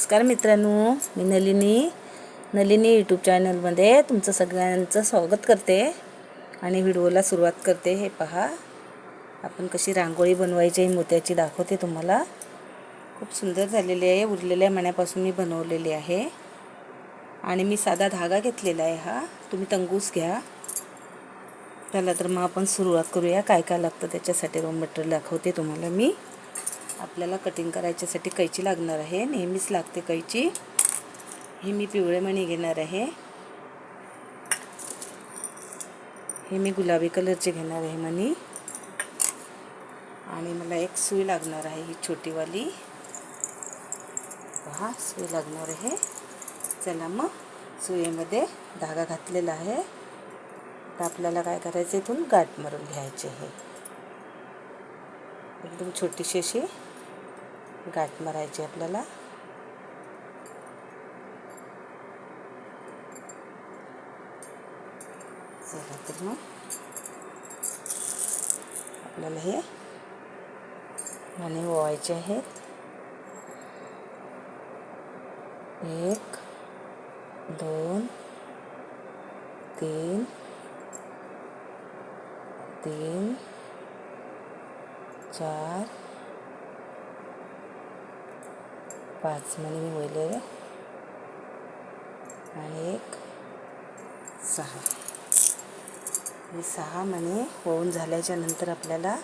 नमस्कार मित्रांनो मी नलिनी. नलिनी यूट्यूब चॅनलमध्ये तुमचं सगळ्यांचं स्वागत करते आणि व्हिडिओला सुरुवात करते. हे पहा आपण कशी रांगोळी बनवायची आहे मोत्याची दाखवते तुम्हाला. खूप सुंदर झालेली आहे उरलेल्या मण्यापासून मी बनवलेली आहे. आणि मी साधा धागा घेतलेला आहे हा. तुम्ही तंगूस घ्या. चला तर मग आपण सुरुवात करूया. काय काय लागतं त्याच्यासाठी रॉ मटेरियल दाखवते तुम्हाला मी. आपल्याला कटिंग करायच्यासाठी कैची लागणार आहे. नेहमीच लागते कैची. हे मी पिवळे मणी घेणार आहे. हे मी गुलाबी कलरचे घेणार आहे मणी. आणि मला एक सुई लागणार आहे ही छोटीवाली. पहा सुई लागणार आहे. चला मग सुईमध्ये धागा घातलेला आहे. आता आपल्याला काय करायचं इथून? गाठ मारून घ्यायचे आहे. एकदम छोटीशी अशी गाठ मारायची आपल्याला. चला तर मग आपल्याला हे आणि ओवायचे आहेत एक दोन तीन तीन चार पाच म्हणजे मी वळले आणि एक सहा. हे सहा मणी होऊन झाल्याच्यानंतर आपल्याला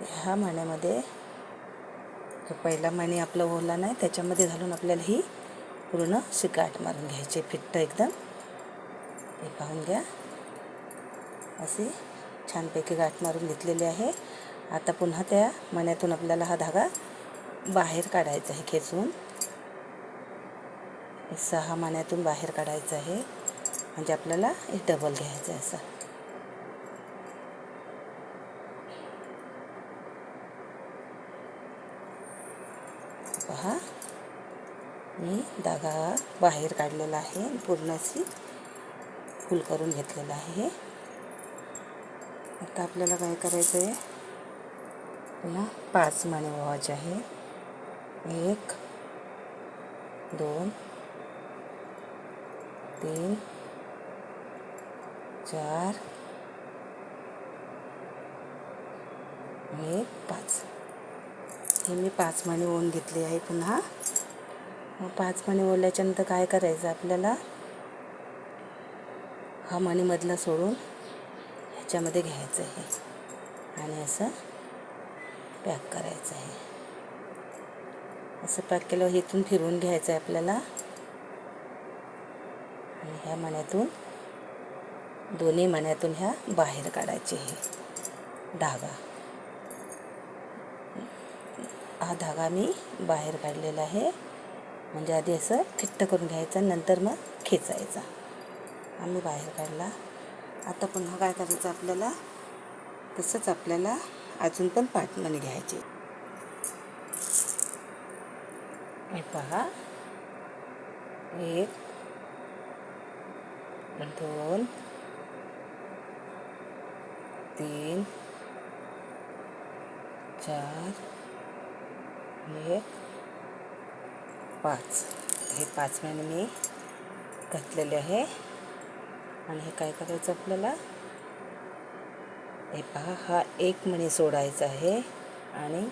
ह्या मण्यामध्ये पहिला मणी आपला ओला नाही त्याच्यामध्ये घालून आपल्याला ही पूर्ण शिकाट मारून घ्यायची. फिट्ट एकदम. हे पाहून घ्या. असे छानपैकी गाठ मारून घेतलेली आहे. आता पुन्हा त्या मण्यातून आपल्याला हा धागा बाहेर काढायचा आहे खेचून. सहा मण्यातून बाहेर काढायचं आहे. म्हणजे आपल्याला हे डबल घ्यायचं आहे असं. पहा. मी धागा बाहेर काढलेला आहे. पूर्ण अशी फुल करून घेतलेलं आहे आता आपल्याला काय करायचं आहे? पुन्हा पाच माने व्हायचे आहे. एक दोन तीन चार आणि एक पाच. हे मी पाच मणी ओन घेतले आहे पुन्हा. मग पाच मणी ओल्याच्यानंतर काय करायचं आपल्याला? हा मणीमधला सोडून ह्याच्यामध्ये घ्यायचं आहे. आणि असं पॅक करायचं आहे. असं पॅक केल्यावर इथून फिरवून घ्यायचं आहे आपल्याला. आणि ह्या मण्यातून दोन्ही मण्यातून ह्या बाहेर काढायचे हे धागा. हा धागा मी बाहेर काढलेला आहे. म्हणजे आधी असं फिट्ट करून घ्यायचं नंतर मग खेचायचा. आम्ही बाहेर काढला. आता पुन्हा काय करायचं आपल्याला? तसंच आपल्याला अजून पण पाटमणी घ्यायची हे पहा. एक दोन तीन चार एक पाच. हे पाच महिने मी घातलेले आहे. आणि हे काय करायचं आपल्याला? हे पहा हा एक मणी सोडायचा आहे आणि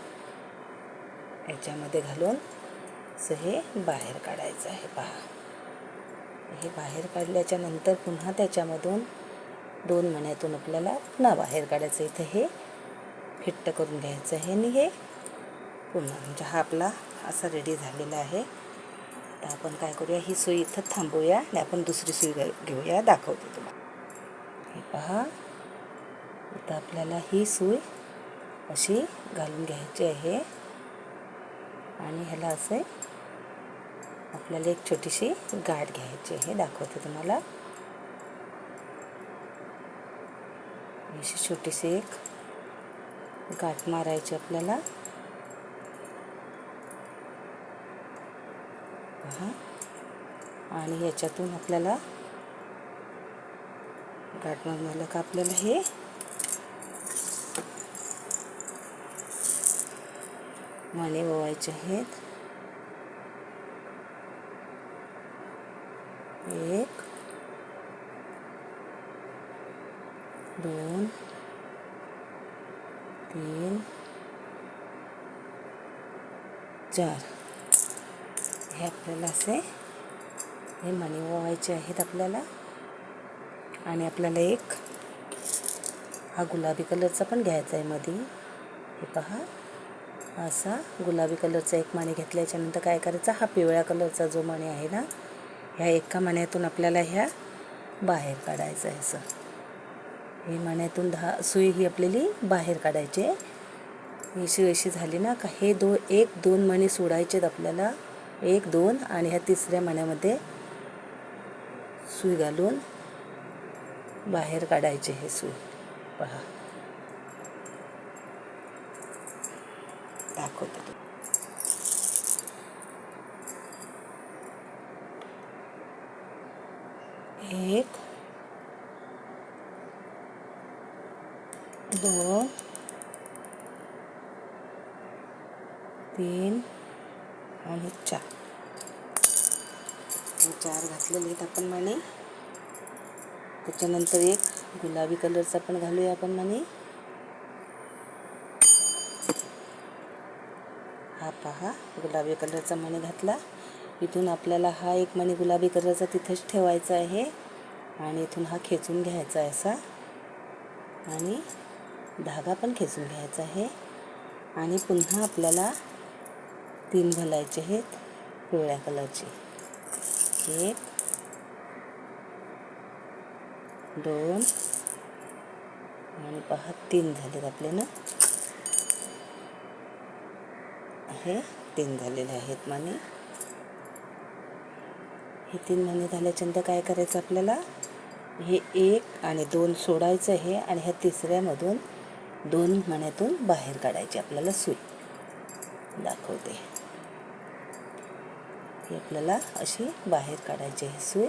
याच्यामध्ये घालून असं हे बाहेर काढायचं आहे पहा. हे बाहेर काढल्याच्या नंतर पुन्हा त्याच्यामधून दोन महिन्यातून आपल्याला पुन्हा बाहेर काढायचं. इथं हे फिट्ट करून घ्यायचं आहे आणि हे पुन्हा म्हणजे हा आपला असा रेडी झालेला आहे. आता आपण काय करूया? ही सुई इथं थांबवूया आणि आपण दुसरी सुई घेऊया. दाखवते तुम्हाला. हे पहा. इथं आपल्याला ही सुई अशी घालून घ्यायची आहे. आणि ह्याला असे आपल्याला एक छोटीशी गाठ घ्यायची आहे. दाखवते तुम्हाला. अशी छोटीशी एक गाठ मारायची आपल्याला. आणि याच्यातून आपल्याला गाठणार झालं का आपल्याला हे? मले ओवायचे आहेत. एक दोन तीन चार. हे आपल्याला असे हे मणी ओवायचे आहेत आपल्याला. आणि आपल्याला एक हा गुलाबी कलरचा पण घ्यायचा आहे मध्ये हे पहा. असा गुलाबी कलरचा एक मणी घेतल्याच्यानंतर काय करायचा? हा पिवळ्या कलरचा जो मणी आहे ना ह्या एका मण्यातून आपल्याला ह्या बाहेर काढायचं आहे असं. हे मण्यातून दहा सुई ही आपल्याली बाहेर काढायची आहे. ही सुई अशी झाली ना का हे दो एक दोन मणी सोडायचेत आपल्याला. एक दोन आणि ह्या तिसऱ्या मण्यामध्ये सुई घालून बाहेर काढायचे हे सुई. पहा. दाखवते एक दोन तीन आणि चार. चार घातलेले आहेत आपण मणी त्याच्यानंतर एक गुलाबी कलरचा पण घालूया आपण मणी हा पहा गुलाबी कलरचा मणी घातला. इथून आपल्याला हा एक मणी गुलाबी कलरचा तिथेच ठेवायचा आहे. आणि इथून हा खेचून घ्यायचा आहे असा. आणि धागा पण खेचून घ्यायचा आहे. आणि पुन्हा आपल्याला तीन घालायचे आहेत पिवळ्या कलरचे. एक दोन आणि पहा तीन झालेत आपले ना. हे तीन झालेले आहेत माने. हे तीन महिने झाल्याच्यानंतर काय करायचं आपल्याला? हे एक आणि दोन सोडायचं आहे आणि ह्या तिसऱ्यामधून दोन मण्यातून बाहेर काढायची आपल्याला सुई. दाखवते. ही आपल्याला अशी बाहेर काढायची आहे सुई.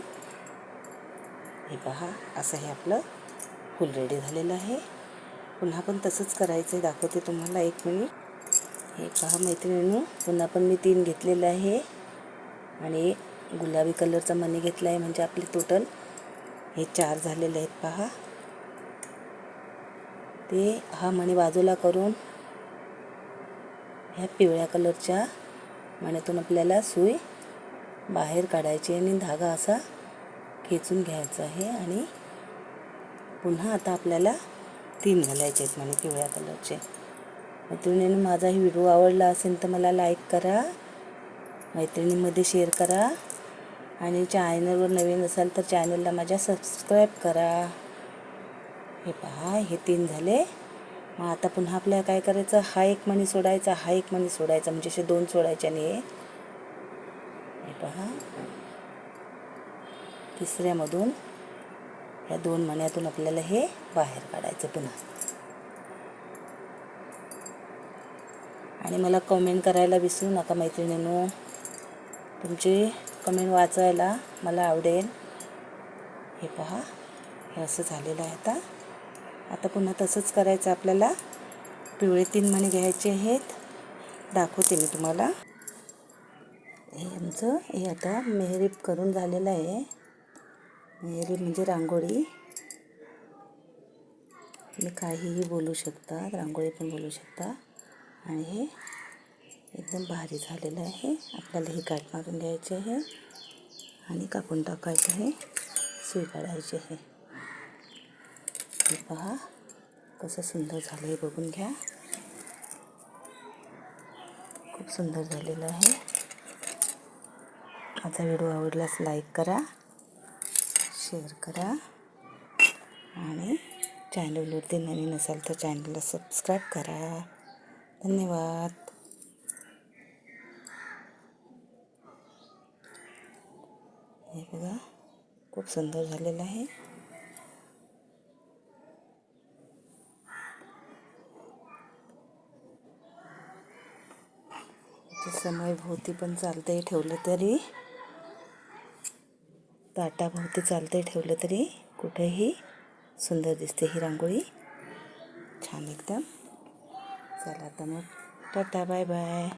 हे पहा असं हे आपलं फुल रेडी झालेलं आहे. पुन्हा पण तसंच करायचं आहे दाखवते तुम्हाला एक मिनिट हे पहा मैत्रिणींनो पुन्हा पण मी तीन घेतलेलं आहे. आणि गुलाबी कलरचा मणी घेतला आहे म्हणजे आपले टोटल हे चार झालेले आहेत पहा. ते हा मणी बाजूला करून ह्या पिवळ्या कलरच्या मण्यातून आपल्याला सुई बाहेर काढायची आणि धागा असा खेचून घ्यायचा आहे आणि पुन्हा आता आपल्याला तीन घालायचे आहेत म्हणे पिवळ्या कलरचे. मैत्रिणीने माझा ही व्हिडिओ आवडला असेल तर मला लाईक करा मैत्रिणीमध्ये शेअर करा आणि चॅनलवर नवीन असाल तर चॅनलला माझ्या सबस्क्राईब करा. हे पहा हे तीन झाले. मग आता पुन्हा आपल्याला काय करायचं? हा एक मणी सोडायचा हा एक मणी सोडायचा. म्हणजे असे दोन सोडायचे आणि पहा. तिसऱ्यामधून या दोन मण्यातून आपल्याला हे बाहेर काढायचं पुन्हा. आणि मला कमेंट करायला विसरू नका मैत्रिणीनो. तुमची कमेंट वाचायला मला आवडेल. हे पहा हे असं झालेलं आहे आता. आता पुन्हा तसंच करायचं आपल्याला. पिवळे तीन मणी घ्यायचे आहेत. दाखवते मी तुम्हाला. हे आमचं हे आता मेहरीप करून झालेलं आहे. मेहरी म्हणजे रांगोळी. काहीही बोलू शकता रांगोळी पण बोलू शकता. आणि हे एकदम भारी झालेलं आहे. आपल्याला ही काट मारून घ्यायचे आहे. आणि कापून टाकायचं आहे. सुई काढायची आहे. हे पहा कसं सुंदर झालं आहे बघून घ्या. खूप सुंदर झालेलं आहे. माझा व्हिडिओ आवडल्यास लाईक करा शेअर करा आणि चॅनलवरती नवीन असाल तर चॅनलला सबस्क्राईब करा. धन्यवाद. हे बघा खूप सुंदर झालेलं आहे. समय भोवती पण चालतंय ठेवलं तरी. ताटाभोवती चालते ठेवलं तरी कुठेही सुंदर दिसते ही रांगोळी. छान एकदम. चला आता मग टाटा बाय बाय.